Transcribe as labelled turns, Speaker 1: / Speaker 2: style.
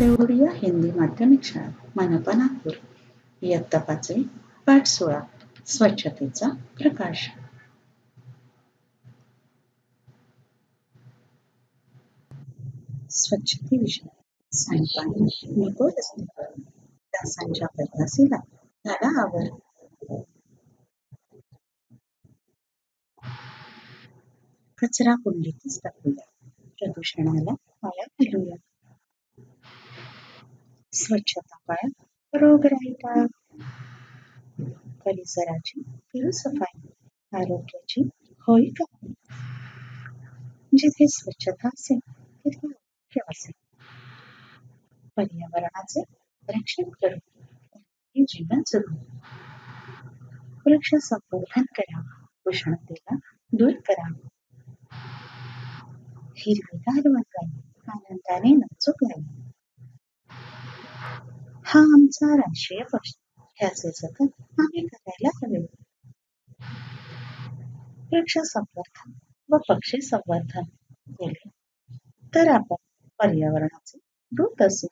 Speaker 1: देवडिया हिंदी माध्यमिक शाळा मनपा नागपूर इयत्ता पाचवी पाठ सोळा स्वच्छतेचा प्रकाश. स्वच्छतेविषयी सांडपाणी नको रस्त्यावर डासांच्या परदासीला झाडा कचरा कुंडीतच टाकूया. प्रदूषणाला पाया घालूया. स्वच्छता पाळा रोगराई परिसराची करू सफाई आरोग्याची होई का? जिथे स्वच्छता असेल तिथे आरोग्य असेल. पर्यावरणाचे रक्षण करू हे जीवन जगू वृक्ष संवर्धन करा उष्णतेला दूर करा. हिरवीगार वर्गाने आनंदाने नाचू घाला. हा आमचा राष्ट्रीय पक्ष ह्याचे जतन आम्ही करायला हवे. वृक्ष संवर्धन व पक्षी संवर्धन. केले तर आपण पर्यावरणाचे दूत असू